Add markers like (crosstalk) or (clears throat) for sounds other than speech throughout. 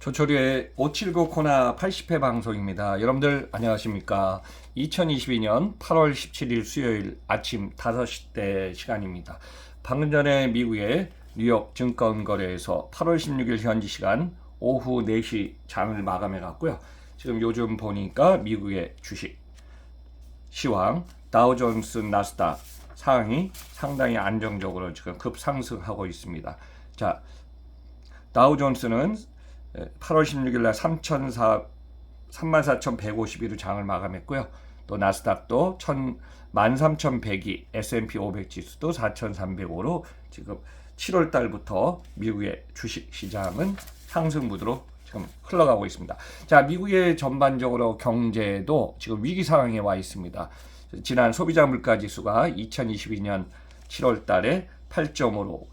조철의 579 코나 80회 방송입니다. 여러분들 안녕하십니까? 2022년 8월 17일 수요일 아침 5시 대 시간입니다. 방금 전에 미국의 뉴욕 증권거래에서 8월 16일 현지 시간 오후 4시 장을 마감해 갔고요. 지금 요즘 보니까 미국의 주식 시황 다우존스 나스닥 상황이 상당히 안정적으로 지금 급상승하고 있습니다. 자, 다우존스는 8월 16일 날 3,400 34,152로 장을 마감했고요. 또 나스닥도 13,100이 S&P 500 지수도 4,305로 지금 7월 달부터 미국의 주식 시장은 상승 무드로 지금 흘러가고 있습니다. 자, 미국의 전반적으로 경제도 지금 위기 상황에 와 있습니다. 지난 소비자 물가 지수가 2022년 7월 달에 8.5로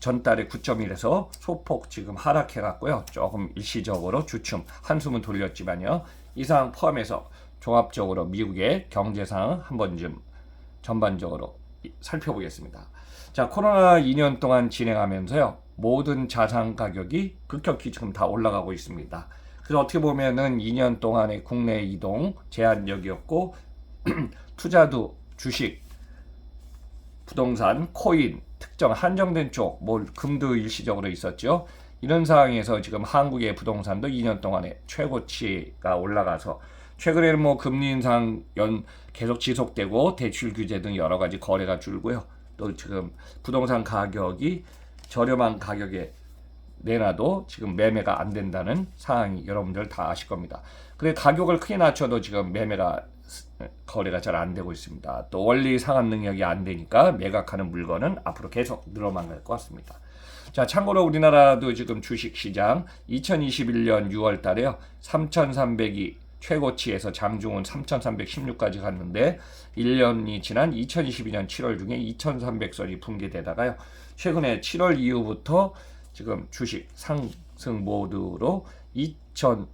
전달에 9.1에서 소폭 지금 하락해 갔고요. 조금 일시적으로 주춤 한숨은 돌렸지만요. 이상 포함해서 종합적으로 미국의 경제 상황 한번 좀 전반적으로 살펴보겠습니다. 자, 코로나 2년 동안 진행하면서요. 모든 자산 가격이 급격히 지금 다 올라가고 있습니다. 그래서 어떻게 보면은 2년 동안의 국내 이동 제한적이었고 (clears throat) 투자도 주식, 부동산, 코인, 특정 한정된 쪽, 뭐 금도 일시적으로 있었죠. 이런 상황에서 지금 한국의 부동산도 2년 동안에 최고치가 올라가서 최근에는 뭐 금리 인상 연 계속 지속되고 대출 규제 등 여러 가지 거래가 줄고요. 또 지금 부동산 가격이 저렴한 가격에 내놔도 지금 매매가 안 된다는 상황이 여러분들 다 아실 겁니다. 그래 가격을 크게 낮춰도 지금 매매가 거래가 잘 안 되고 있습니다. 또 원리 상환 능력이 안 되니까 매각하는 물건은 앞으로 계속 늘어만 갈 것 같습니다. 자, 참고로 우리나라도 지금 주식 시장 2021년 6월 달에요. 3,300이 최고치에서 장중은 3,316까지 갔는데 1년이 지난 2022년 7월 중에 2,300선이 붕괴되다가요. 최근에 7월 이후부터 지금 주식 상승 모드로 2,000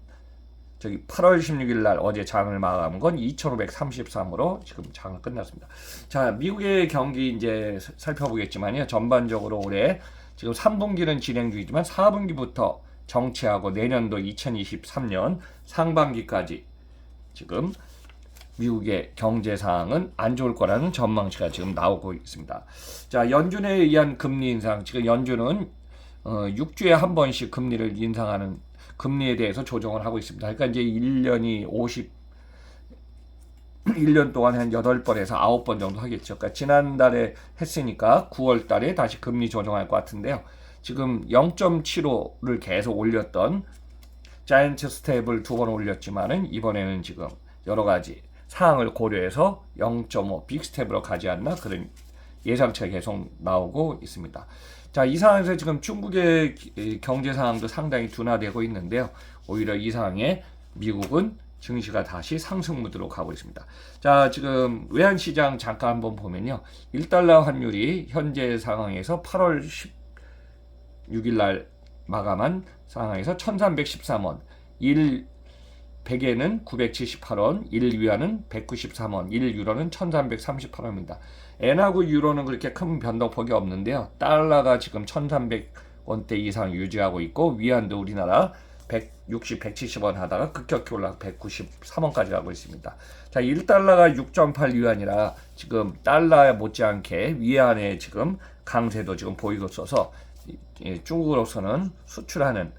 저기 8월 16일 날 어제 장을 마감한 건 2,533으로 지금 장을 끝났습니다. 자, 미국의 경기 이제 살펴보겠지만요. 전반적으로 올해 지금 3분기는 진행 중이지만 4분기부터 정치하고 내년도 2023년 상반기까지 지금 미국의 경제 상황은 안 좋을 거라는 전망치가 지금 나오고 있습니다. 자, 연준에 의한 금리 인상, 지금 연준은 어, 6주에 한 번씩 금리를 인상하는 금리에 대해서 조정을 하고 있습니다. 그러니까 이제 1년이 50 1년 동안 한 8번에서 9번 정도 하겠죠. 그러니까 지난달에 했으니까 9월 달에 다시 금리 조정할 것 같은데요. 지금 0.75를 계속 올렸던 자이언트 스텝을 두 번 올렸지만은 이번에는 지금 여러 가지 사항을 고려해서 0.5 빅스텝으로 가지 않나 그런 예상치가 계속 나오고 있습니다. 자, 이 상황에서 지금 중국의 경제 상황도 상당히 둔화되고 있는데요. 오히려 이 상황에 미국은 증시가 다시 상승 무드로 가고 있습니다. 자, 지금 외환 시장 잠깐 한번 보면요. 1달러 환율이 현재 상황에서 8월 16일 날 마감한 상황에서 1313원, 1 100에는 978원, 1위안은 193원, 1유로는 1338원입니다. 엔하고 유로는 그렇게 큰 변동폭이 없는데요. 달러가 지금 1300원대 이상 유지하고 있고 위안도 우리나라 160, 170원 하다가 급격히 올라가 193원까지 가고 있습니다. 자, 1달러가 6.8 위안이라 지금 달러에 못지않게 위안에 지금 강세도 지금 보이고 있어서 중국으로서는 수출하는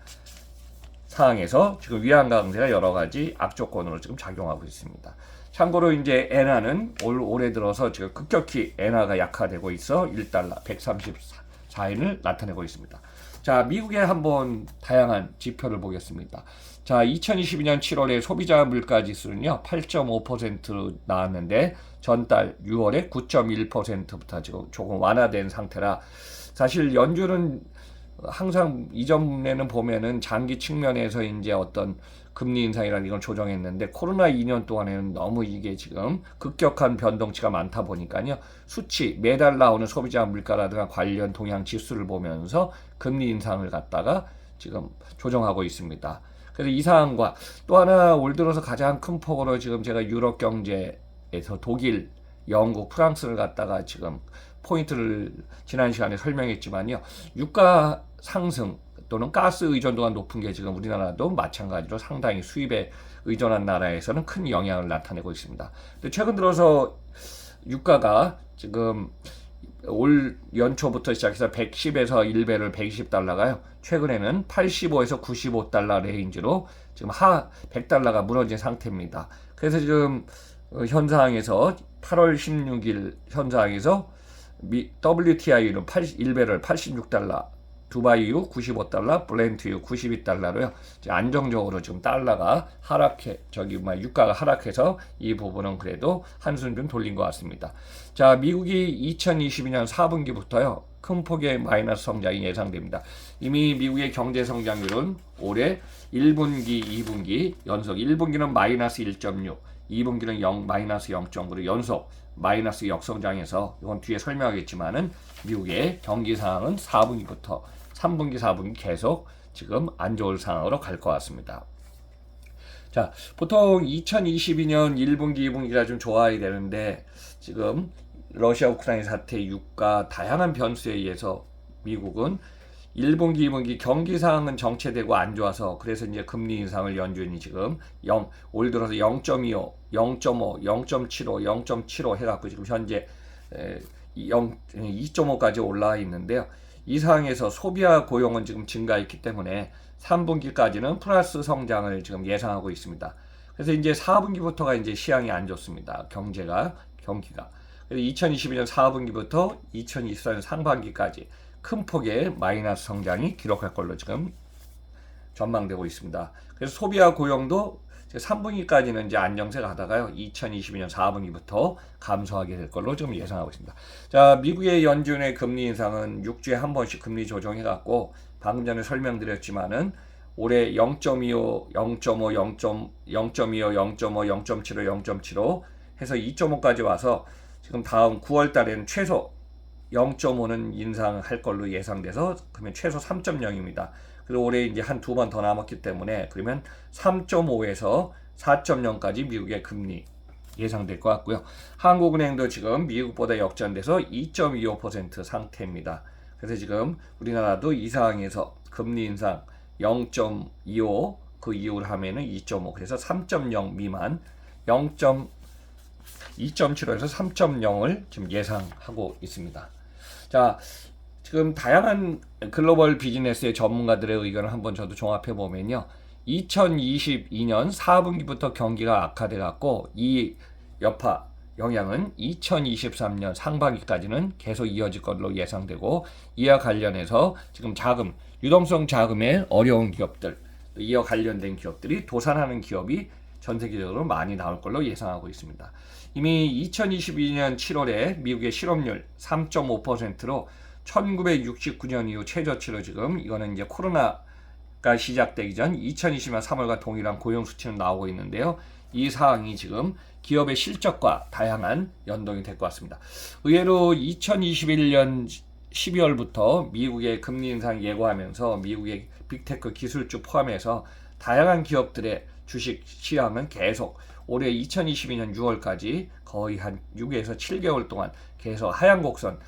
상황에서 지금 위안 강세가 여러 가지 악조건으로 지금 작용하고 있습니다. 참고로 이제 엔화는 올 올해 들어서 지금 급격히 엔화가 약화되고 있어 1달러 134엔을 나타내고 있습니다. 자, 미국의 한번 다양한 지표를 보겠습니다. 자, 2022년 7월에 소비자 물가 지수는요, 8.5% 나왔는데, 전달 6월에 9.1%부터 지금 조금 완화된 상태라, 사실 연준은 항상 이전에는 보면은 장기 측면에서 이제 어떤 금리 인상이라는 이걸 조정했는데 코로나 2년 동안에는 너무 이게 지금 급격한 변동치가 많다 보니까요. 수치 매달 나오는 소비자 물가라든가 관련 동향 지수를 보면서 금리 인상을 갖다가 지금 조정하고 있습니다. 그래서 이 사안과 또 하나 올 들어서 가장 큰 폭으로 지금 제가 유럽 경제에서 독일, 영국, 프랑스를 갖다가 지금 포인트를 지난 시간에 설명했지만요. 유가 상승 또는 가스 의존도가 높은 게 지금 우리나라도 마찬가지로 상당히 수입에 의존한 나라에서는 큰 영향을 나타내고 있습니다. 근데 최근 들어서 유가가 지금 올 연초부터 시작해서 110에서 1배를 120달러가요. 최근에는 85에서 95달러 레인지로 지금 하 100달러가 무너진 상태입니다. 그래서 지금 어, 현상에서 8월 16일 현상에서 80, 1배럴 86달러, 두바이유 95달러, 블렌트유 92달러로요. 안정적으로 지금 달러가 하락해 저기 뭐 유가가 하락해서 이 부분은 그래도 한숨 좀 돌린 것 같습니다. 자, 미국이 2022년 4분기부터요. 큰 폭의 마이너스 성장이 예상됩니다. 이미 미국의 경제 성장률은 올해 1분기, 2분기 연속 1분기는 마이너스 1.6, 2분기는 0 마이너스 0.9로 연속 마이너스 역성장에서 이건 뒤에 설명하겠지만은 미국의 경기 상황은 4분기부터 3분기, 4분기 계속 지금 안 좋을 상황으로 갈 것 같습니다. 자, 보통 2022년 1분기, 2분기가 좀 좋아야 되는데 지금 러시아 우크라이나 사태, 유가 다양한 변수에 의해서 미국은 1분기, 2분기 경기 상황은 정체되고 안 좋아서 그래서 이제 금리 인상을 연준이 지금 0, 올 들어서 0.25, 0.5, 0.75, 0.75 해갖고 지금 현재 0, 2.5까지 올라와 있는데요. 이 상황에서 소비와 고용은 지금 증가했기 때문에 3분기까지는 플러스 성장을 지금 예상하고 있습니다. 그래서 이제 4분기부터가 이제 시향이 안 좋습니다. 경제가, 경기가. 그래서 2022년 4분기부터 2024년 상반기까지 큰 폭의 마이너스 성장이 기록할 걸로 지금 전망되고 있습니다. 그래서 소비와 고용도 3분기까지는 이제 안정세 가다가요. 2022년 4분기부터 감소하게 될 걸로 지금 예상하고 있습니다. 자, 미국의 연준의 금리 인상은 6주에 한 번씩 금리 조정해 갖고 방금 전에 설명드렸지만은 올해 0.25, 0.5, 0.25, 0.5, 0.75, 0.75 해서 2.5까지 와서 지금 다음 9월 달에는 최소 0.5는 인상할 걸로 예상돼서 그러면 최소 3.0입니다. 그리고 올해 이제 한 두 번 더 남았기 때문에 그러면 3.5에서 4.0까지 미국의 금리 예상될 것 같고요. 한국은행도 지금 미국보다 역전돼서 2.25% 상태입니다. 그래서 지금 우리나라도 이 상황에서 금리 인상 0.25 그 이후를 하면은 2.5 그래서 3.0 미만 0. 2.75에서 3.0을 지금 예상하고 있습니다. 자, 지금 다양한 글로벌 비즈니스의 전문가들의 의견을 한번 저도 종합해 보면요. 2022년 4분기부터 경기가 악화돼 갖고 이 여파 영향은 2023년 상반기까지는 계속 이어질 것으로 예상되고 이와 관련해서 지금 자금 유동성 자금에 어려운 기업들 이와 관련된 기업들이 도산하는 기업이 전 세계적으로 많이 나올 걸로 예상하고 있습니다. 이미 2022년 7월에 미국의 실업률 3.5%로 1969년 이후 최저치로 지금 이거는 이제 코로나가 시작되기 전 2020년 3월과 동일한 고용 수치는 나오고 있는데요. 이 사항이 지금 기업의 실적과 다양한 연동이 될 것 같습니다. 의외로 2021년 12월부터 미국의 금리 인상 예고하면서 미국의 빅테크 기술주 포함해서 다양한 기업들의 주식 시황은 계속 올해 2022년 6월까지 거의 한 6에서 7개월 동안 계속 하향 곡선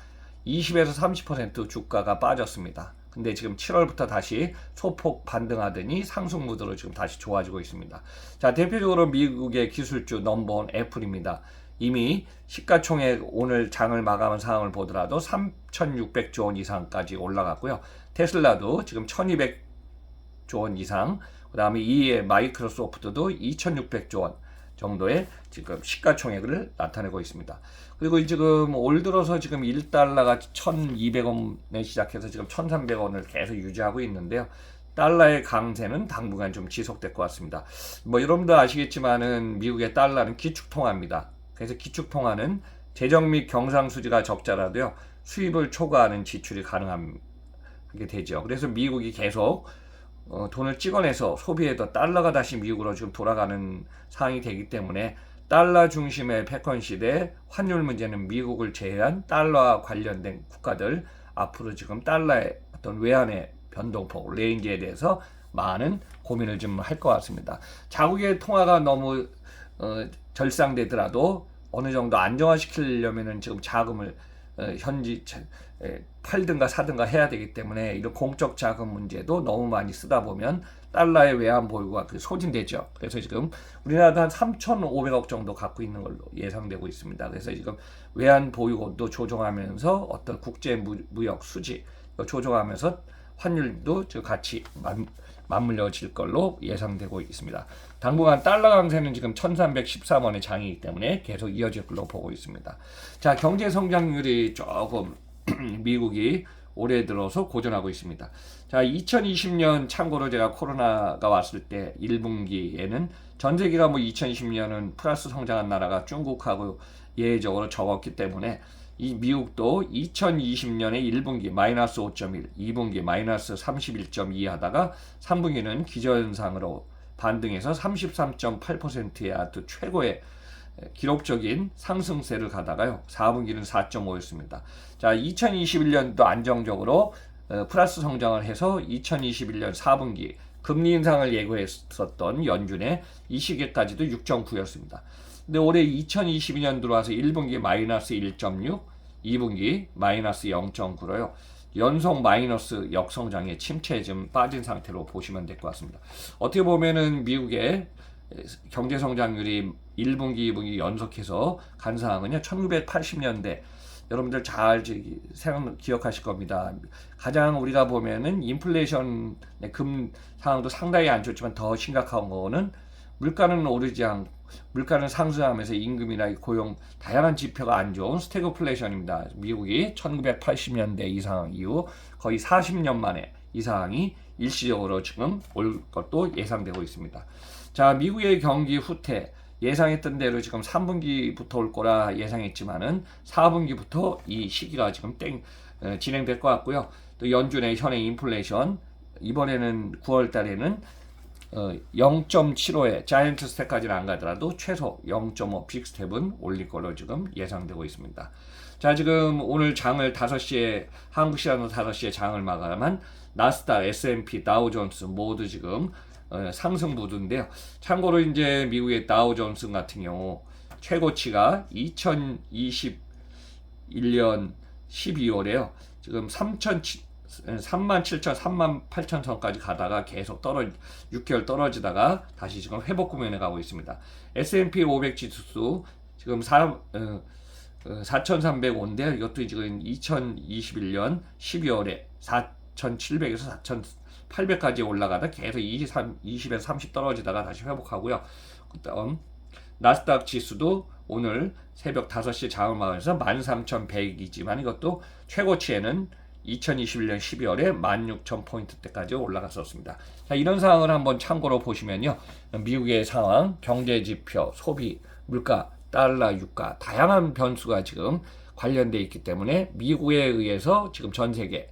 20에서 30% 주가가 빠졌습니다. 근데 지금 7월부터 다시 소폭 반등하더니 상승 무드로 지금 다시 좋아지고 있습니다. 자, 대표적으로 미국의 기술주 넘버원 애플입니다. 이미 시가총액 오늘 장을 마감한 상황을 보더라도 3,600조 원 이상까지 올라갔고요. 테슬라도 지금 1,200조 원 이상, 그 다음에 이에 마이크로소프트도 2,600조 원 정도의 지금 시가총액을 나타내고 있습니다. 그리고 지금 올 들어서 지금 1달러가 1,200원에 시작해서 지금 1,300원을 계속 유지하고 있는데요. 달러의 강세는 당분간 좀 지속될 것 같습니다. 뭐 여러분도 아시겠지만은 미국의 달러는 기축통화입니다. 그래서 기축통화는 재정 및 경상수지가 적자라도요 수입을 초과하는 지출이 가능하게 되죠. 그래서 미국이 계속 어, 돈을 찍어내서 소비에도 달러가 다시 미국으로 지금 돌아가는 상황이 되기 때문에 달러 중심의 패권 시대 환율 문제는 미국을 제외한 달러와 관련된 국가들 앞으로 지금 달러의 어떤 외환의 변동폭 레인지에 대해서 많은 고민을 좀 할 것 같습니다. 자국의 통화가 너무 어, 절상되더라도 어느 정도 안정화시키려면은 지금 자금을 어, 현지 에, 팔든가 사든가 해야 되기 때문에 이런 공적 자금 문제도 너무 많이 쓰다 보면 달러의 외환 보유가 그 소진되죠. 그래서 지금 우리나라도 한 3,500억 정도 갖고 있는 걸로 예상되고 있습니다. 그래서 지금 외환 보유도 조정하면서 어떤 국제 무- 무역 수지 조정하면서 환율도 같이 맞, 맞물려질 걸로 예상되고 있습니다. 당분간 달러 강세는 지금 1313원의 장이기 때문에 계속 이어질 걸로 보고 있습니다. 자, 경제 성장률이 조금 (clears throat) 미국이 올해 들어서 고전하고 있습니다. 자, 2020년 참고로 제가 코로나가 왔을 때 1분기에는 전 세계가 뭐 2020년은 플러스 성장한 나라가 중국하고 예외적으로 적었기 때문에 이 미국도 2020년에 1분기 마이너스 5.1, 2분기 마이너스 31.2 하다가 3분기는 기저현상으로 반등해서 33.8%의 아주 최고의 기록적인 상승세를 가다가요. 4분기는 4.5였습니다. 자, 2021년도 안정적으로 어, 플러스 성장을 해서 2021년 4분기 금리 인상을 예고했었던 연준의 이 시기까지도 6.9였습니다. 근데 올해 2022년 들어와서 1분기 마이너스 1.6, 2분기 마이너스 0.9로요. 연속 마이너스 역성장에 침체에 좀 빠진 상태로 보시면 될 것 같습니다. 어떻게 보면은 미국의 경제 성장률이 1분기, 2분기 연속해서 간 상황은요. 1980년대 여러분들 잘 생각 기억하실 겁니다. 가장 우리가 보면은 인플레이션의 금 상황도 상당히 안 좋지만 더 심각한 거는 물가는 오르지 않 물가는 상승하면서 임금이나 고용 다양한 지표가 안 좋은 스태그플레이션입니다. 미국이 1980년대 이 상황 이후 거의 40년 만에 이 상황이 일시적으로 지금 올 것도 예상되고 있습니다. 자, 미국의 경기 후퇴 예상했던 대로 지금 3분기부터 올 거라 예상했지만은 4분기부터 이 시기가 지금 땡 에, 진행될 것 같고요. 또 연준의 현행 인플레이션 이번에는 9월 달에는 어, 0.75에 자이언트 스텝까지는 안 가더라도 최소 0.5 빅스텝은 올릴 걸로 지금 예상되고 있습니다. 자, 지금 오늘 장을 5시에 한국 시간으로 5시에 장을 마감한 나스닥, S&P, 다우존스 모두 지금 어, 상승 부두인데요. 참고로 이제 미국의 다우존스 같은 경우 최고치가 2021년 12월에요. 지금 3천 3만 7천, 3만 8천 선까지 가다가 계속 떨어 6개월 떨어지다가 다시 지금 회복 국면에 가고 있습니다. S&P 500 지수 지금 4, 어, 어, 4,305인데요. 이것도 지금 2021년 12월에 4,700에서 4,800까지 올라가다 계속 23, 20에서 30 떨어지다가 다시 회복하고요. 그다음 나스닥 지수도 오늘 새벽 5시에 장을 마감해서 13,100이지만 이것도 최고치에는 2021년 12월에 16,000포인트대까지 올라갔었습니다. 자, 이런 상황을 한번 참고로 보시면요. 미국의 상황, 경제 지표, 소비, 물가, 달러, 유가, 다양한 변수가 지금 관련돼 있기 때문에 미국에 의해서 지금 전 세계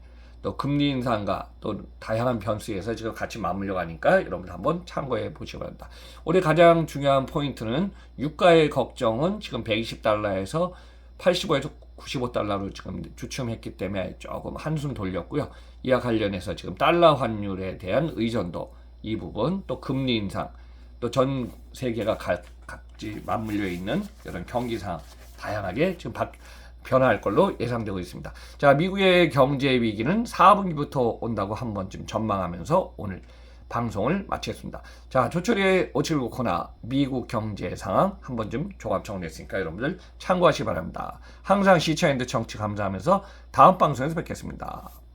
또 금리 인상과 또 다양한 변수에서 지금 같이 맞물려 가니까 여러분 한번 참고해 보시기 바랍니다. 올해 가장 중요한 포인트는 유가의 걱정은 지금 120달러에서 85에서 95달러로 지금 주춤했기 때문에 조금 한숨 돌렸고요. 이와 관련해서 지금 달러 환율에 대한 의존도 이 부분 또 금리 인상 또 전 세계가 각, 각지 맞물려 있는 이런 경기 상황 다양하게 지금 바, 변화할 걸로 예상되고 있습니다. 자, 미국의 경제 위기는 4분기부터 온다고 한 번쯤 전망하면서 오늘 방송을 마치겠습니다. 자, 조철의 579 코너 미국 경제 상황 한 번쯤 종합 정리했으니까 여러분들 참고하시기 바랍니다. 항상 시청해주신 정치 감사하면서 다음 방송에서 뵙겠습니다.